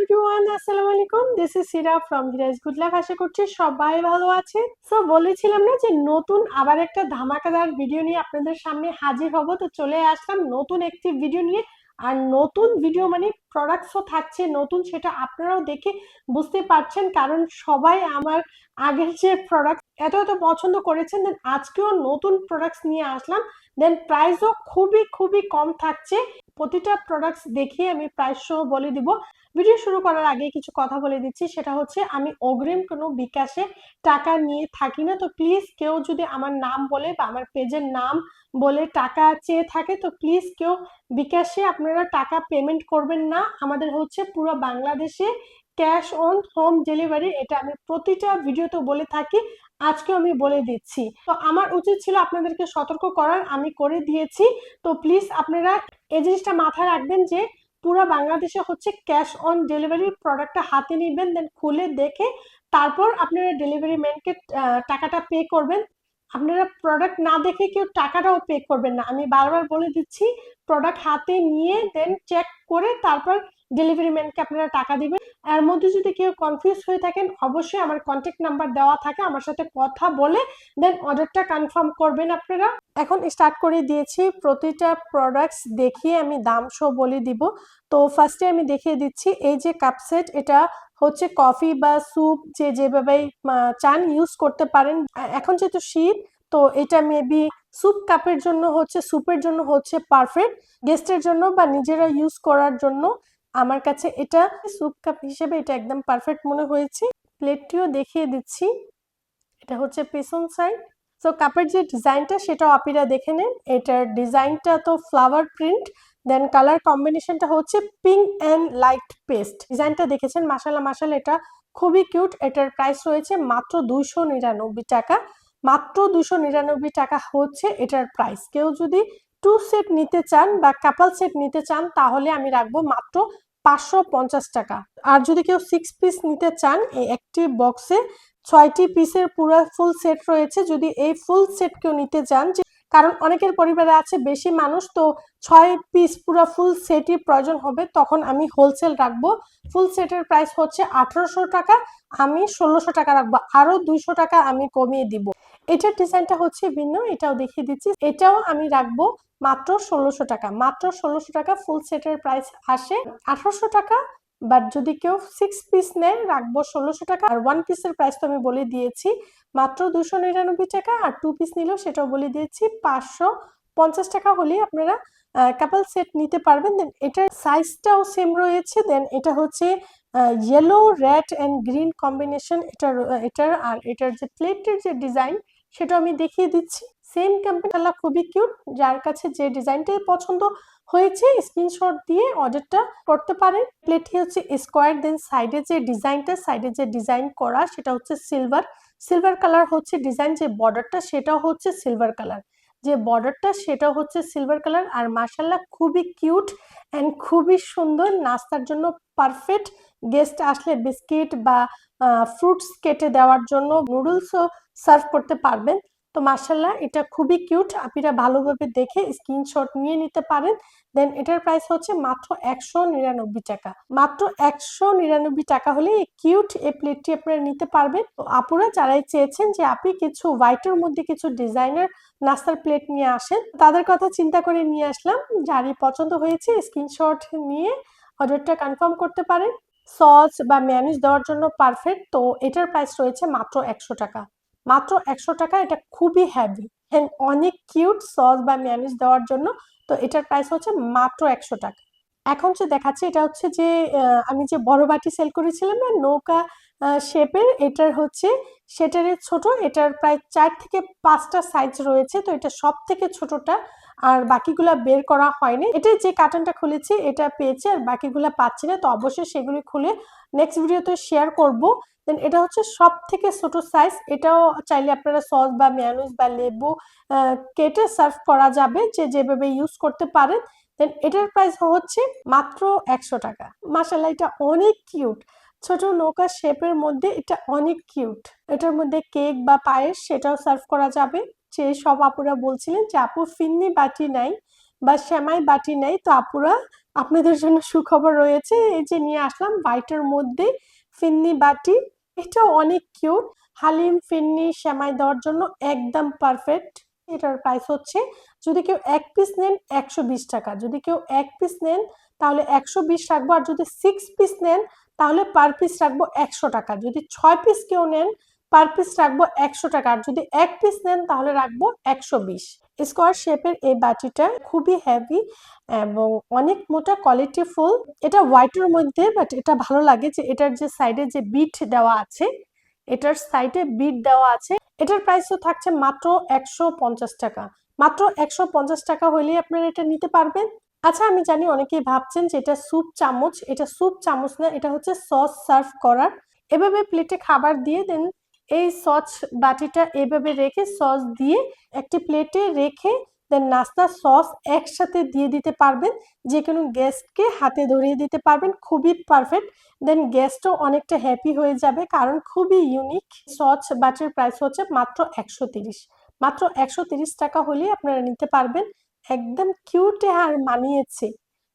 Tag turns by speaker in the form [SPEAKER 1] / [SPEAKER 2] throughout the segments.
[SPEAKER 1] Everyone আসসালামু আলাইকুম। This is Sira from Hiraj good luck আশা করছি সবাই ভালো আছে সো বলেছিলাম না যে নতুন আবার একটা ধামাকাদার ভিডিও নিয়ে আপনাদের সামনে হাজির হব। তো চলে আসলাম নতুন একটি ভিডিও নিয়ে। আর নতুন ভিডিও মানে প্রোডাক্টসও থাকছে, নতুন সেটা আপনারাও দেখে বুঝতে পারছেন। কারণ সবাই আমার আগের যে প্রোডাক্ট এত এত পছন্দ করেছেন দেন আজকেও নতুন প্রোডাক্টস নিয়ে আসলাম। দেন প্রাইসও খুবই খুবই কম থাকছে। প্রতিটা প্রোডাক্টস দেখিয়ে আমি প্রাইস সহ বলে দিব। ভিডিও শুরু করার আগে কিছু কথা বলে দিচ্ছি, সেটা হচ্ছে আমি অগ্রিম কোনো বিকাশে টাকা নিয়ে থাকি না। তো প্লিজ কেউ যদি আমার নাম বলে বা আমার পেজের নাম বলে টাকা চেয়ে থাকে, তো প্লিজ কেউ বিকাশে আপনারা টাকা পেমেন্ট করবেন না। আমাদের হচ্ছে পুরো বাংলাদেশে ক্যাশ অন হোম ডেলিভারি এটা আমি প্রতিটা ভিডিওতে বলে থাকি। আজকেও আমি বলে দিচ্ছি। তো আমার উচিত ছিল আপনাদেরকে সতর্ক করার, আমি করে দিয়েছি। তো প্লিজ আপনারা এই জিনিসটা মাথায় রাখবেন যে পুরো বাংলাদেশে হচ্ছে ক্যাশ অন ডেলিভারি প্রোডাক্টটা হাতে নিবেন দেন খুলে দেখে তারপর আপনারা ডেলিভারি ম্যানকে টাকাটা পে করবেন। আপনারা প্রোডাক্ট না দেখে কেউ টাকাটাও পে করবেন না। আমি বারবার বলে দিচ্ছি প্রোডাক্ট হাতে নিয়ে দেন চেক করে তারপর ডেলিভারি ম্যানকে আপনারা টাকা দিবেন। এর মধ্যে যদি কেউ কনফিউজ হয়ে থাকেন, অবশ্যই আমার কন্ট্যাক্ট নাম্বার দেওয়া থাকে, আমার সাথে কথা বলে দেন অর্ডারটা কনফার্ম করবেন আপনারা। এখন স্টার্ট করে দিয়েছি, প্রতিটা প্রোডাক্টস দেখিয়ে আমি দাম সহ বলে দিব। তো ফার্স্টে আমি দেখিয়ে দিচ্ছি, এই যে কাপ সেট এটা হচ্ছে কফি বা স্যুপ যে যেভাবে চান ইউজ করতে পারেন। এখন যেহেতু শীত, তো এটা মেবি স্যুপ কাপের জন্য হচ্ছে স্যুপের জন্য হচ্ছে পারফেক্ট গেস্টের জন্য বা নিজেরা ইউজ করার জন্য আমার কাছে এটা স্যুপ কাপ হিসেবে এটা একদম পারফেক্ট মনে হয়েছে। প্লেটটিও দেখিয়ে দিচ্ছি। এটা হচ্ছে পেছন সাইড সো কাপের যে ডিজাইনটা সেটাও আপনারা দেখে নেন। এটার ডিজাইনটা তো ফ্লাওয়ার প্রিন্ট দেন কালার কম্বিনেশনটা হচ্ছে পিঙ্ক অ্যান্ড লাইট পেস্ট ডিজাইনটা দেখেছেন? মাসালা মাসালা এটা খুবই কিউট এটার প্রাইস রয়েছে মাত্র দুইশো নিরানব্বই টাকা। মাত্র দুশো নিরানব্বই টাকা হচ্ছে এটার প্রাইস কেউ যদি টু সেট নিতে চান বা কাপাল সেট নিতে চান, তাহলে আমি রাখব মাত্র পাঁচশো পঞ্চাশ টাকা। আর যদি কেউ সিক্স পিস নিতে চান, এই একটি বক্সে ছয়টি পিসের পুরো ফুল সেট রয়েছে। যদি এই ফুল সেট কেউ নিতে চান কারণ অনেকের পরিবারে আছে বেশি মানুষ, তো ছয় পিস পুরো ফুল সেটই প্রয়োজন হবে, তখন আমি হোলসেল রাখব। ফুল সেটের প্রাইস হচ্ছে আঠারোশো টাকা, আমি ষোলোশো টাকা রাখব। আরও দুইশো টাকা আমি কমিয়ে দিব। এটার ডিজাইনটা হচ্ছে ভিন্ন, এটাও দেখিয়ে দিচ্ছি। এটাও আমি রাখব মাত্র ষোলোশো টাকা। মাত্র ষোলোশো টাকা ফুল সেটের প্রাইস আসে আঠারোশো টাকা বাট যদি কেউ সিক্স পিস নেয়, রাখব ষোলোশো টাকা। আর ওয়ান পিসের প্রাইস তো আমি বলে দিয়েছি, মাত্র দুশো নিরানব্বই টাকা। আর টু পিস নিলেও সেটাও বলে দিয়েছি, পাঁচশো পঞ্চাশ টাকা হলেই আপনারা কাপল সেট নিতে পারবেন। দেন এটার সাইজটাও সেম রয়েছে। দেন এটা হচ্ছে yellow red and green combination এটার এটার আর এটার যে প্লেটের যে ডিজাইন সেটা আমি দেখিয়ে দিচ্ছি। সেম কোম্পানি খুবই কিউট যার কাছে যে ডিজাইনটাই পছন্দ হয়েছে স্ক্রিনশট দিয়ে অর্ডারটা করতে পারেন। প্লেটটি হচ্ছে স্কোয়ার দেন সাইডে যে ডিজাইনটা সাইডে যে ডিজাইন করা, সেটা হচ্ছে সিলভার সিলভার কালার হচ্ছে ডিজাইন যে বর্ডারটা সেটাও হচ্ছে সিলভার কালার যে বর্ডারটা সেটা হচ্ছে সিলভার কালার আর মার্শাল্লাহ খুবই কিউট অ্যান্ড খুবই সুন্দর। নাস্তার জন্য পারফেক্ট গেস্ট আসলে বিস্কিট বা ফ্রুটস কেটে দেওয়ার জন্য নুডলসও সার্ভ করতে পারবেন। তো মার্শাল্লাহ এটা খুবই কিউট। আপনারা ভালোভাবে দেখে স্ক্রিনশট নিয়ে নিতে পারেন। দেন এটার প্রাইস হচ্ছে মাত্র একশো নিরানব্বই টাকা। মাত্র একশো নিরানব্বই টাকা হলে এই কিউট এই প্লেটটি আপনারা নিতে পারবেন। তো আপুরা যারাই চেয়েছেন যে আপনি কিছু হোয়াইটের মধ্যে কিছু ডিজাইনার নাস্তার প্লেট নিয়ে আসেন, তাদের কথা চিন্তা করে নিয়ে আসলাম। যারই পছন্দ হয়েছে স্ক্রিনশট নিয়ে অর্ডারটা কনফার্ম করতে পারেন। সস বা ম্যানেজ দেওয়ার জন্য পারফেক্ট। তো এটার প্রাইস রয়েছে মাত্র একশো টাকা। মাত্র একশো টাকা, এটা খুবই হ্যাভি হ্যান্ড অনেক কিউট সস বা ম্যানেজ দেওয়ার জন্য। তো এটার প্রাইস হচ্ছে মাত্র একশো টাকা। এখন যে দেখাচ্ছে, এটা হচ্ছে যে আমি যে বড় বাটি সেল করেছিলাম না, নৌকা শেপের এটার হচ্ছে সেটারের ছোট, এটার প্রায় চার থেকে পাঁচটা সাইজ রয়েছে, তো এটা সব থেকে ছোটটা। আর বাকিগুলা বের করা হয়নি। এটা যে কার্টনটা খুলেছি, এটা পেয়েছি, আর বাকিগুলা পাচ্ছি না, তো অবশ্যই সেগুলি খুলে নেক্সট ভিডিওতে শেয়ার করব। দেন এটা হচ্ছে সব থেকে ছোট সাইজ এটাও চাইলে আপনারা সস বা ম্যানুজ বা লেবু কেটে সার্ভ করা যাবে যে যেভাবে ইউজ করতে পারেন। দেন এটার প্রাইস হচ্ছে মাত্র একশো টাকা। মাসাল্লাহ এটা অনেক কিউট ছোট নৌকা শেপের মধ্যে এটা অনেক কিউট এটার মধ্যে কেক বা পায়েস সেটাও সার্ভ করা যাবে। যে সব আপুরা বলছিলেন যে, আপু, ফিন্নি বাটি নাই বা শ্যামাই বাটি নাই। তো আপুরা আপনাদের জন্য সুখবর রয়েছে। এই যে নিয়ে আসলাম হোয়াইটের মধ্যে ফিন্নি বাটি। এটা অনেক কিউট। হালিম ফিন্নি সেমাই দেওয়ার জন্য একদম পারফেক্ট। এটার প্রাইস হচ্ছে, যদি কেউ এক পিস নেন একশো বিশ টাকা। যদি কেউ এক পিস নেন তাহলে একশো বিশ রাখব, আর যদি সিক্স পিস নেন তাহলে পার পিস রাখব একশো টাকা। যদি ছয় পিস কেউ নেন পার পিস রাখব একশো টাকা। আর যদি এক পিস নেন তাহলে রাখব একশো বিশ। স্কোয়ার শেপের এই বাটিটা খুবই হেভি এবং অনেক মোটা কোয়ালিটি ফুল। এটা হোয়াইটের মধ্যে বাট এটা ভালো লাগে যে এটার যে সাইডে যে বিট দেওয়া আছে, এটার সাইডে বিট দেওয়া আছে, এটার প্রাইসও থাকছে মাত্র একশো পঞ্চাশ টাকা। মাত্র একশো পঞ্চাশ টাকা হলেই আপনারা এটা নিতে পারবেন। আচ্ছা আমি জানি অনেকেই ভাবছেন যে এটা স্যুপ চামচ। এটা স্যুপ চামচ না, এটা হচ্ছে সস সার্ভ করার। এভাবে প্লেটে খাবার দিয়ে দেন। এই সস বাটিটা এভাবে রেখে সস দিয়ে একটি প্লেটে রেখে দেন নাস্তা সস একসাথে দিয়ে দিতে পারবেন। যে কোনো গেস্টকে হাতে ধরিয়ে দিতে পারবেন। খুবই পারফেক্ট দেন গেস্টও অনেকটা হ্যাপি হয়ে যাবে কারণ খুবই ইউনিক সস বাটের প্রাইস হচ্ছে মাত্র একশো তিরিশ। মাত্র একশো তিরিশ টাকা হলেই আপনারা নিতে পারবেন। একদম কিউটে আর মানিয়েছে।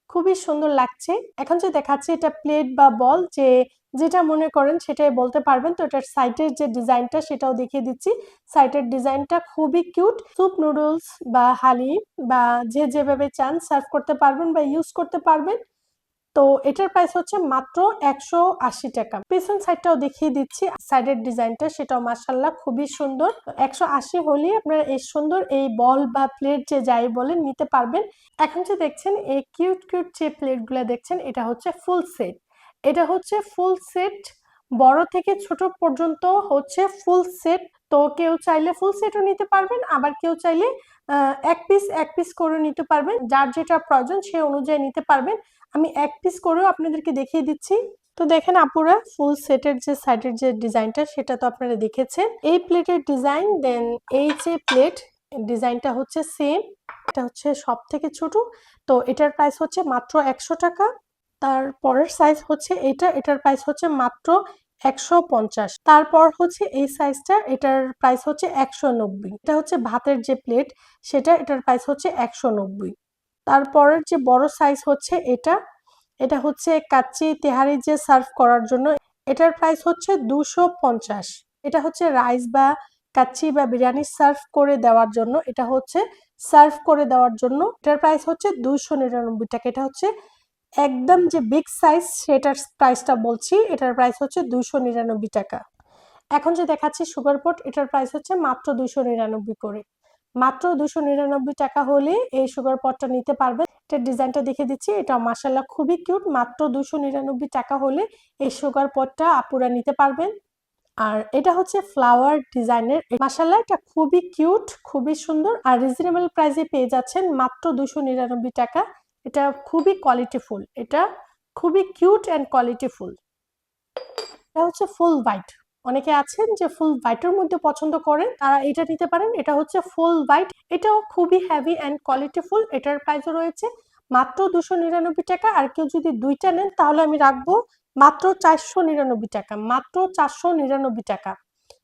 [SPEAKER 1] খুবই সুন্দর লাগছে। এখন যে দেখাচ্ছে এটা প্লেট বা বল যে যেটা মনে করেন সেটাই বলতে পারবেন। তো এটার সাইটের যে ডিজাইনটা সেটাও দেখিয়ে দিচ্ছি। সাইটের ডিজাইনটা খুবই কিউট স্যুপ নুডলস বা হালি বা যে যেভাবে চান সার্ভ করতে পারবেন বা ইউজ করতে পারবেন। তো এটার প্রাইস হচ্ছে মাত্র একশো আশি টাকা। পেছন সাইডটাও দেখিয়ে দিচ্ছি। সাইডের ডিজাইনটা সেটাও মাসাল্লাহ খুবই সুন্দর। একশো আশি হলেই আপনারা এই সুন্দর এই বল বা প্লেট যে যাই বলেন নিতে পারবেন। এখন যে দেখছেন, এই কিউট কিউট যে প্লেটগুলো দেখছেন, এটা হচ্ছে ফুল সেট এটা হচ্ছে ফুল সেট বড় থেকে ছোট পর্যন্ত হচ্ছে ফুল সেট তো কেউ চাইলে ফুল সেটও নিতে পারবেন, আবার কেউ চাইলে এক পিস এক পিস করে নিতে পারবেন। যার যেটা প্রয়োজন সে অনুযায়ী নিতে পারবেন। আমি এক পিস করেও আপনাদেরকে দেখিয়ে দিচ্ছি। তো দেখেন আপুরা ফুল সেটের যে সাইডের যে ডিজাইনটা, সেটা তো আপনারা দেখেছেন। এই প্লেটের ডিজাইন দেন এই যে প্লেট ডিজাইনটা হচ্ছে সেম এটা হচ্ছে সব থেকে ছোট। তো এটার প্রাইস হচ্ছে মাত্র একশো টাকা। তার পরের সাইজ হচ্ছে এটা। এটার প্রাইস হচ্ছে মাত্র একশো পঞ্চাশ। তারপর হচ্ছে এই সাইজটা এটার প্রাইস হচ্ছে একশো নব্বই। এটা হচ্ছে ভাতের যে প্লেট সেটা এটার প্রাইস হচ্ছে একশো নব্বই। তারপরের যে বড় সাইজ হচ্ছে এটা এটা হচ্ছে কাচ্চি তেহারি যে সার্ভ করার জন্য, এটার প্রাইস হচ্ছে দুশো পঞ্চাশ। এটা হচ্ছে রাইস বা কাচ্চি বা বিরিয়ানি সার্ভ করে দেওয়ার জন্য, এটা হচ্ছে সার্ভ করে দেওয়ার জন্য, এটার প্রাইস হচ্ছে দুশো নিরানব্বই। টাকা এটা হচ্ছে একদম যে বিগ সাইজ সেটার প্রাইসটা বলছি, এটার প্রাইস হচ্ছে দুশো নিরানব্বই টাকা। এখন যে দেখাচ্ছি সুগার পট এটার প্রাইস হচ্ছে মাত্র দুশো নিরানব্বই করে। মাত্র দুশো নিরানব্বই টাকা হলে এই সুগার পটটা নিতে পারবেন এটার ডিজাইনটা দেখে দিচ্ছি, এটা মাসাল্লাহ খুবই কিউট মাত্র দুশো নিরানব্বই টাকা হলে এই সুগার পটটা আপুরা নিতে পারবেন। আর এটা হচ্ছে ফ্লাওয়ার ডিজাইনের মাসাল্লাহ এটা খুবই কিউট খুবই সুন্দর। আর রিজনেবল প্রাইসে পেয়ে যাচ্ছেন মাত্র দুশো নিরানব্বই টাকা। এটা খুবই কোয়ালিটিফুল এটা খুবই কিউট অ্যান্ড কোয়ালিটিফুল এটা হচ্ছে ফুল হোয়াইট। অনেকে আছেন যে ফুল হোয়াইটের মধ্যে পছন্দ করেন, তারা এটা নিতে পারেন। এটা হচ্ছে ফুল হোয়াইট। এটাও খুবই হ্যাভি অ্যান্ড কোয়ালিটিফুল এটার প্রাইসও রয়েছে মাত্র দুশো নিরানব্বই টাকা। আর কেউ যদি দুইটা নেন, তাহলে আমি রাখব মাত্র চারশো নিরানব্বই টাকা। মাত্র চারশো নিরানব্বই টাকা।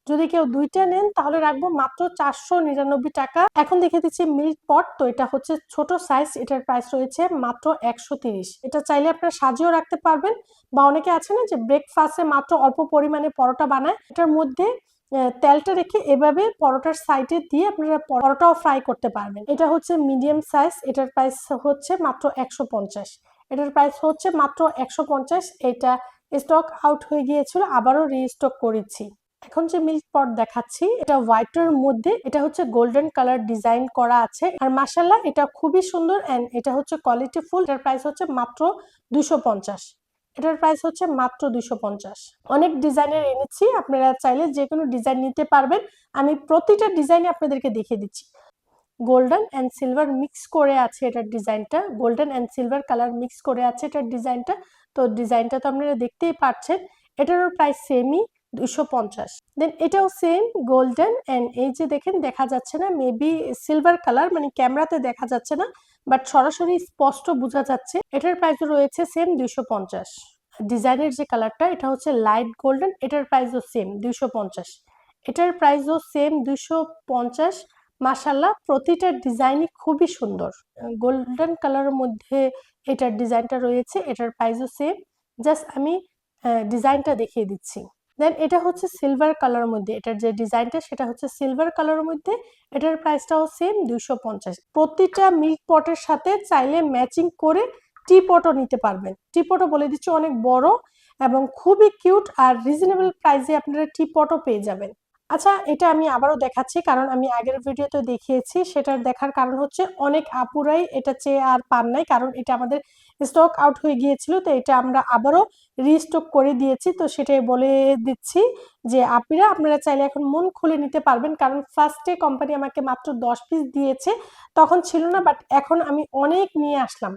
[SPEAKER 1] যদি কেউ দুইটা নেন, তাহলে রাখব মাত্র চারশো নিরানব্বই টাকা। এখন দেখে দিচ্ছি মিল্ক পট, তো এটা হচ্ছে ছোট সাইজ এটার প্রাইস রয়েছে মাত্র একশো তিরিশ। এটা চাইলে আপনারা সাজিয়েও রাখতে পারবেন বা অনেকে আছে না যে ব্রেকফাস্টে মাত্র অল্প পরিমাণে পরোটা বানায়। এটার মধ্যে তেলটা রেখে এভাবে পরোটার সাইডে দিয়ে আপনারা পরোটাও ফ্রাই করতে পারবেন। এটা হচ্ছে মিডিয়াম সাইজ এটার প্রাইস হচ্ছে মাত্র একশো পঞ্চাশ। এটার প্রাইস হচ্ছে মাত্র একশো পঞ্চাশ। এটা স্টক আউট হয়ে গিয়েছিল, আবারও রিস্টক করেছি। এখন যে মিল্ক পট দেখাচ্ছি, এটা হোয়াইটের মধ্যে, এটা হচ্ছে গোল্ডেন কালার ডিজাইন করা আছে। আর মাসাল্লাহ এটা খুবই সুন্দর অ্যান্ড এটা হচ্ছে কোয়ালিটি ফুল এটার প্রাইস হচ্ছে মাত্র দুশো পঞ্চাশ। এটার প্রাইস হচ্ছে মাত্র দুশো পঞ্চাশ। অনেক ডিজাইনের এনেছি, আপনারা চাইলে যে কোনো ডিজাইন নিতে পারবেন। আমি প্রতিটা ডিজাইনে আপনাদেরকে দেখিয়ে দিচ্ছি। গোল্ডেন অ্যান্ড সিলভার মিক্স করে আছে এটার ডিজাইনটা golden and silver colour mix করে আছে এটার ডিজাইনটা তো ডিজাইনটা তো আপনারা দেখতেই পাচ্ছেন এটারও প্রাইস সেমই দুশো পঞ্চাশ। দেন এটাও সেম গোল্ডেন অ্যান্ড এই যে দেখেন দেখা যাচ্ছে না মেবি সিলভার কালার মানে ক্যামেরাতে দেখা যাচ্ছে না বাট সরাসরি স্পষ্ট বোঝা যাচ্ছে, এটার প্রাইস রয়েছে সেম দুইশো পঞ্চাশ। ডিজাইনের যে কালারটা এটা হচ্ছে লাইট গোল্ডেন এটার প্রাইসও সেম দুইশো পঞ্চাশ। এটার প্রাইসও সেম দুইশো পঞ্চাশ। মাশাল্লাহ প্রতিটা ডিজাইনই খুবই সুন্দর। গোল্ডেন কালারের মধ্যে এটার ডিজাইনটা রয়েছে, এটার প্রাইসও সেম জাস্ট আমি ডিজাইনটা দেখিয়ে দিচ্ছি। দেন এটা হচ্ছে সিলভার কালার মধ্যে। এটার যে ডিজাইনটা সেটা হচ্ছে সিলভার কালারের মধ্যে। এটার প্রাইসটাও সেম দুইশো পঞ্চাশ। প্রতিটা মিল্ক পটের সাথে চাইলে ম্যাচিং করে টি পটও নিতে পারবেন। টি পটও বলে দিচ্ছি অনেক বড় এবং খুবই কিউট আর রিজনেবল প্রাইসে আপনারা টি পটও পেয়ে যাবেন। আচ্ছা এটা আমি আবারও দেখাচ্ছি, কারণ আমি আগের ভিডিওতে দেখিয়েছি, সেটার দেখার কারণ হচ্ছে অনেক আপুরাই এটা চেয়ে আর পান নাই, কারণ এটা আমাদের স্টক আউট হয়ে গিয়েছিল, তো এটা আমরা আবারও রিস্টক করে দিয়েছি, তো সেটাই বলে দিচ্ছি যে আপনারা আপনারা চাইলে এখন মন খুলে নিতে পারবেন, কারণ ফার্স্টে কোম্পানি আমাকে মাত্র দশ পিস দিয়েছে, তখন ছিল না বাট এখন আমি অনেক নিয়ে আসলাম।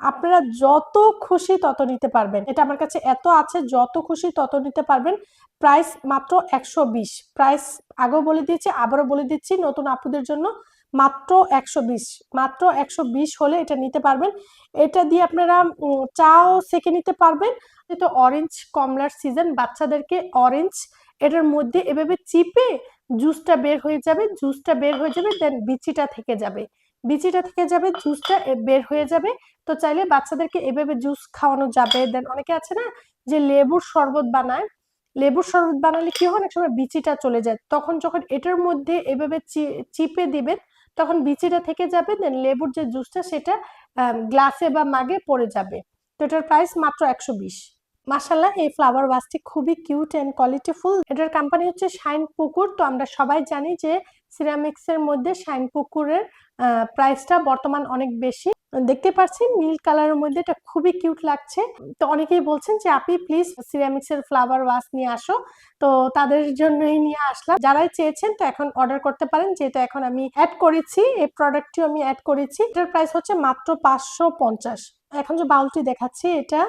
[SPEAKER 1] আপনারা যত খুশি তত নিতে পারবেন। এটা আমার কাছে এত আছে, যত খুশি তত নিতে পারবেন। প্রাইস মাত্র একশো বিশ। প্রাইস আগেও বলে দিয়েছি, আবারও বলে দিচ্ছি, নতুন আপুদের জন্য মাত্র একশো বিশ। মাত্র একশো বিশ হলে এটা নিতে পারবেন। এটা দিয়ে আপনারা চাও সেকে নিতে পারবেন। যেহেতু অরেঞ্জ কমলার সিজন বাচ্চাদেরকে অরেঞ্জ এটার মধ্যে এভাবে চিপে জুসটা বের হয়ে যাবে জুসটা বের হয়ে যাবে দেন বিচিটা থেকে যাবে। বিচিটা থেকে যাবে জুসটা বের হয়ে যাবে। তো চাইলে বাচ্চাদেরকে এভাবে জুস খাওয়ানো যাবে। দেন অনেকে আছে না যে লেবুর শরবত বানায়। লেবুর শরবত বানালে কি হয়? অনেক সময় বিচিটা চলে যায়। তখন যখন এটার মধ্যে এভাবে চিপে দিবেন, তখন বিচিটা থেকে যাবে দেন লেবুর যে জুসটা সেটা গ্লাসে বা মাগে পড়ে যাবে। তো এটার প্রাইস মাত্র একশো বিশ। মাসাল্লাহ এই ফ্লাওয়ার ওয়াসটি খুবই কিউট অ্যান্ড কোয়ালিটিফুল এটার কোম্পানি হচ্ছে শাইন পুকুর তো আমরা সবাই জানি যে সিরামিক্সের মধ্যে শাইন পুকুরের প্রাইসটা বর্তমান অনেক বেশি। দেখতে পাচ্ছি নীল কালারের মধ্যে এটা খুবই কিউট লাগছে। তো অনেকেই বলছেন যে, আপনি প্লিজ সিরামিক্স এর ফ্লাওয়ার ওয়াশ নিয়ে আসো। তো তাদের জন্যই নিয়ে আসলাম। যারাই চেয়েছেন তো এখন অর্ডার করতে পারেন যেটা এখন আমি অ্যাড করেছি, এই প্রোডাক্টটিও আমি অ্যাড করেছি। এটার প্রাইস হচ্ছে মাত্র পাঁচশো পঞ্চাশ। এখন যে বাউলটি দেখাচ্ছি, এটা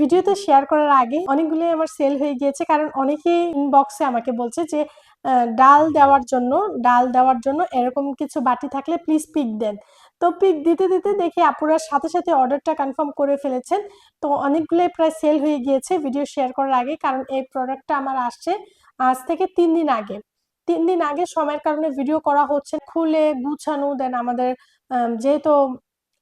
[SPEAKER 1] ভিডিওতে শেয়ার করার আগে অনেকগুলি আমার সেল হয়ে গিয়েছে, কারণ অনেকেই ইনবক্সে আমাকে বলছে যে ডাল দেওয়ার জন্য, ডাল দেওয়ার জন্য এরকম কিছু বাটি থাকলে প্লিজ পিক দেন। তো পিক দিতে দিতে দেখি আপুরার সাথে সাথে অর্ডারটা কনফার্ম করে ফেলেছেন। তো অনেকগুলোই প্রায় সেল হয়ে গিয়েছে ভিডিও শেয়ার করার আগে, কারণ এই প্রোডাক্টটা আমার আসছে আজ থেকে তিন দিন আগে। তিন দিন আগে সময়ের কারণে ভিডিও করা হচ্ছে খুলে গুছানো দেন আমাদের যেহেতু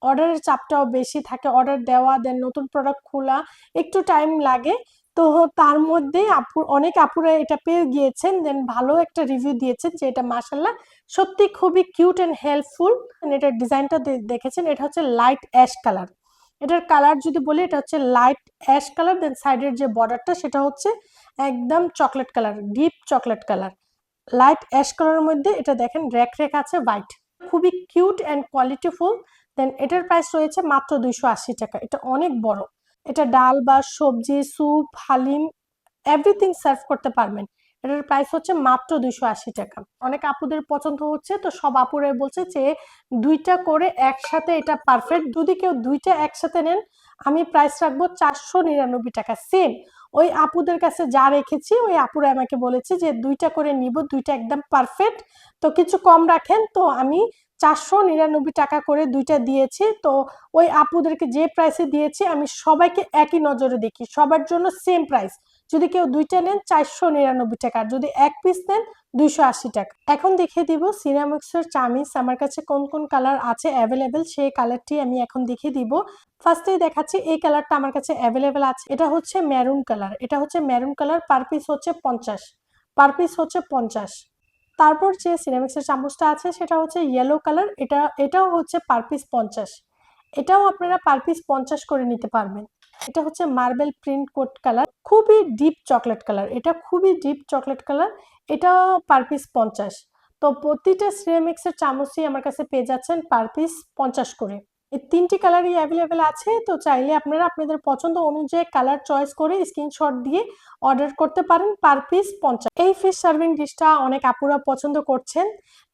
[SPEAKER 1] অর্ডারের চাপটাও বেশি থাকে অর্ডার দেওয়া দেন নতুন প্রোডাক্ট খোলা, একটু টাইম লাগে। তো তার মধ্যে আপু, অনেক আপুরা এটা পেয়ে গিয়েছেন। দেন ভালো একটা রিভিউ দিয়েছেন যে এটা মাসাল্লাহ সত্যি খুবই কিউট অ্যান্ড হেল্পফুল এটার ডিজাইনটা দেখেছেন, এটা হচ্ছে লাইট অ্যাশ কালার এটার কালার যদি বলি, এটা হচ্ছে লাইট অ্যাশ কালার দেন সাইডের যে বর্ডারটা সেটা হচ্ছে একদম chocolate colour deep chocolate colour light ash কালারের মধ্যে এটা দেখেন র্যাক র্যাক আছে হোয়াইট খুবই কিউট অ্যান্ড কোয়ালিটিফুল দেন এটার প্রাইস রয়েছে মাত্র দুইশো আশি টাকা। এটা অনেক বড়। এটা ডাল বা সবজি, স্যুপ, হালিম এভরিথিং সার্ভ করতে পারবেন। এটার প্রাইস হচ্ছে মাত্র দুইশো আশি টাকা। অনেক আপুদের পছন্দ হচ্ছে, তো সব আপুরাই বলছে যে দুইটা করে একসাথে এটা পারফেক্ট যদি কেউ দুইটা একসাথে নেন, আমি প্রাইস রাখব চারশো নিরানব্বই টাকা। সেম ওই আপুদের কাছে যা রেখেছি, ওই আপুরা আমাকে বলেছে যে দুইটা করে নিব, দুইটা একদম পারফেক্ট তো কিছু কম রাখেন, তো আমি চারশো নিরানব্বই টাকা করে দুইটা দিয়েছি। তো ওই আপুদেরকে যে প্রাইসে দিয়েছি, আমি সবাইকে একই নজরে দেখি। সবার জন্য সেম প্রাইস যদি কেউ দুইটা নেন, চারশো নিরানব্বই টাকা। যদি এক পিস নেন, দুইশো আশি টাকা। এখন দেখিয়ে দিব সিরামিক্সের চামিস আমার কাছে কোন কোন কালার আছে অ্যাভেলেবেল সেই কালারটি আমি এখন দেখিয়ে দিব। ফার্স্টেই দেখাচ্ছি, এই কালারটা আমার কাছে অ্যাভেলেবেল আছে। এটা হচ্ছে ম্যারুন কালার এটা হচ্ছে ম্যারুন কালার পার পিস হচ্ছে পঞ্চাশ। পার পিস হচ্ছে পঞ্চাশ। তারপর যে সিরামিক্সের চামচটা আছে, সেটা হচ্ছে ইয়েলো কালার এটা, এটাও হচ্ছে পার পিস পঞ্চাশ। এটাও আপনারা পার পিস পঞ্চাশ করে নিতে পারবেন। এটা হচ্ছে মার্বেল প্রিন্ট কোট কালার খুবই ডিপ চকলেট কালার এটা খুবই ডিপ চকলেট কালার এটা পার পিস পঞ্চাশ। তো প্রতিটা সিরামিক্সের চামচই আমার কাছে পেয়ে যাচ্ছেন পার পিস পঞ্চাশ করে। এই তিনটি কালারই অ্যাভেলেবেল আছে, তো চাইলে আপনারা আপনাদের পছন্দ অনুযায়ী কালার চয়েস করে স্ক্রিনশট দিয়ে অর্ডার করতে পারেন পার পিস পঞ্চাশ। এই ফিশ সার্ভিং ডিশটা অনেক আপুরা পছন্দ করছেন,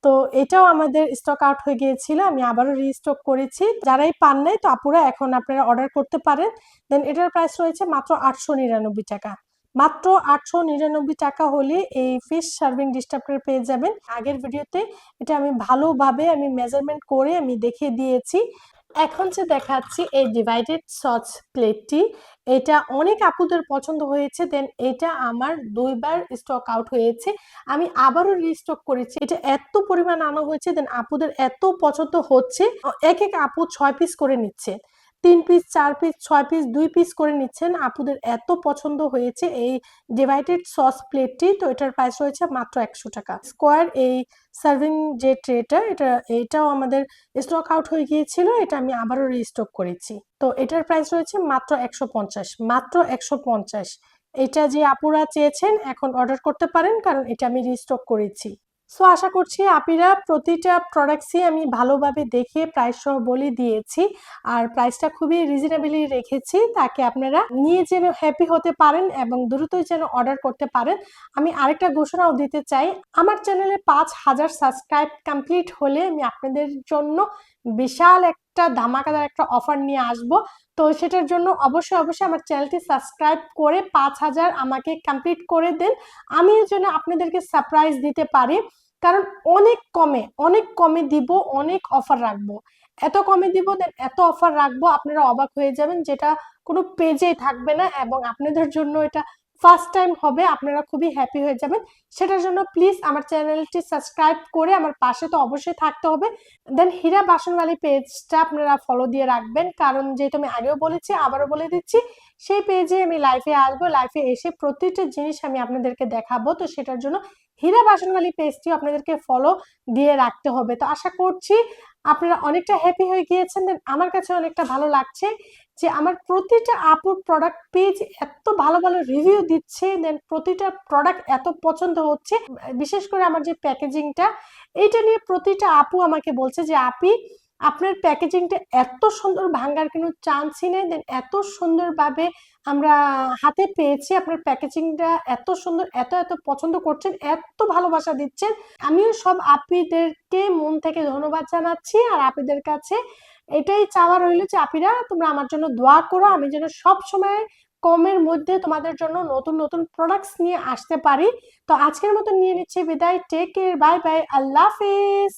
[SPEAKER 1] তো এটাও আমাদের স্টক আউট হয়ে গিয়েছিল, আমি আবারও রিস্টক করেছি। যারাই পান নাই, তো আপুরা এখন আপনারা অর্ডার করতে পারেন। দেন এটার প্রাইস রয়েছে মাত্র আটশো নিরানব্বই টাকা। মাত্র আটশো নিরানব্বই টাকা হলে এই ফিশ সার্ভিং ডিশটা পেয়ে যাবেন। আগের ভিডিওতে এটা আমি ভালোভাবে আমি মেজারমেন্ট করে আমি দেখিয়ে দিয়েছি। এখন যে দেখাচ্ছি এই ডিভাইডেড সস প্লেটটি এটা অনেক আপুদের পছন্দ হয়েছে দেন এটা আমার দুইবার স্টক আউট হয়েছে। আমি আবারও রিস্টক করেছি। এটা এত পরিমাণ আনা হয়েছে দেন আপুদের এত পছন্দ হচ্ছে। এক এক আপু ছয় পিস করে নিচ্ছে। তিন পিস চার পিস ছয় পিস দুই পিস করে নিচ্ছেন। আপুদের এত পছন্দ হয়েছে এই ডিভাইডেড সস প্লেটটি তো এটার প্রাইস রয়েছে মাত্র একশো টাকা। স্কোয়ার এই সার্ভিং যে ট্রেটা এটা, এটাও আমাদের স্টক আউট হয়ে গিয়েছিল। এটা আমি আবারও রিস্টক করেছি। তো এটার প্রাইস রয়েছে মাত্র একশো পঞ্চাশ। মাত্র একশো পঞ্চাশ। এটা যে আপুরা চেয়েছেন, এখন অর্ডার করতে পারেন, কারণ এটা আমি রিস্টক করেছি। সো আশা করছি আপনারা প্রতিটা প্রোডাক্টসই আমি ভালোভাবে দেখে প্রাইস সহ বলে দিয়েছি। আর প্রাইসটা খুবই রিজনেবলি রেখেছি। তাকে আপনারা নিয়ে যেন হ্যাপি হতে পারেন এবং দ্রুতই যেন অর্ডার করতে পারেন। আমি আরেকটা ঘোষণাও দিতে চাই। আমার চ্যানেলে পাঁচ হাজার সাবস্ক্রাইব কমপ্লিট হলে আমি আপনাদের জন্য বিশাল একটা ধামাকাদার একটা অফার নিয়ে আসব। তো সেটার জন্য অবশ্যই অবশ্যই আমার চ্যানেলটি সাবস্ক্রাইব করে পাঁচ হাজার আমাকে কমপ্লিট করে দেন। আমি যেন আপনাদেরকে সারপ্রাইজ দিতে পারি। কারণ অনেক কমে অনেক কমে দিব, অনেক অফার রাখব। এত কমে দিব দেন এত অফার রাখব, আপনারা অবাক হয়ে যাবেন যেটা কোনো পেজেই থাকবে না এবং আপনাদের জন্য এটা ফার্স্ট টাইম হবে, আপনারা খুবই হ্যাপি হয়ে যাবেন। সেটার জন্য প্লিজ আমার চ্যানেলটি সাবস্ক্রাইব করে আমার পাশে তো অবশ্যই থাকতে হবে। দেন হীরা বাসনওয়ালি পেজটা আপনারা ফলো দিয়ে রাখবেন। কারণ যেহেতু আমি আগেও বলেছি, আবারও বলে দিচ্ছি, সেই পেজে আমি লাইফে আসব। লাইফে এসে প্রতিটা জিনিস আমি আপনাদেরকে দেখাবো। তো সেটার জন্য হীরা বাসনওয়ালি পেজটিও আপনাদেরকে ফলো দিয়ে রাখতে হবে। তো আশা করছি আপনারা অনেকটা হ্যাপি হয়ে গিয়েছেন দেন আমার কাছে অনেকটা ভালো লাগছে যে আমার প্রতিটা আপুর প্রোডাক্ট পেজ এত ভালো ভালো রিভিউ দিচ্ছে দেন প্রতিটা প্রোডাক্ট এত পছন্দ হচ্ছে। বিশেষ করে আমার যে প্যাকেজিংটা এইটা নিয়ে প্রতিটা আপু আমাকে বলছে যে, আপি আপনার প্যাকেজিংটা এত সুন্দর ভাঙ্গার কোনো চান্সই নেই দেন এত সুন্দরভাবে আমরা হাতে পেয়েছি, আপনার প্যাকেজিংটা এত সুন্দর, এত এত পছন্দ করছেন, এত ভালোবাসা দিচ্ছেন। আমিও সব আপিদেরকে মন থেকে ধন্যবাদ জানাচ্ছি, আর আপিদের কাছে এটাই চাওয়া রইল যে, আপিরা, তোমরা আমার জন্য দোয়া করো, আমি যেন সব সময় কমের মধ্যে তোমাদের জন্য নতুন নতুন প্রোডাক্টস নিয়ে আসতে পারি। তো আজকের মতো নিয়ে নিচ্ছি বিদায় take care bye bye Allah হাফিজ।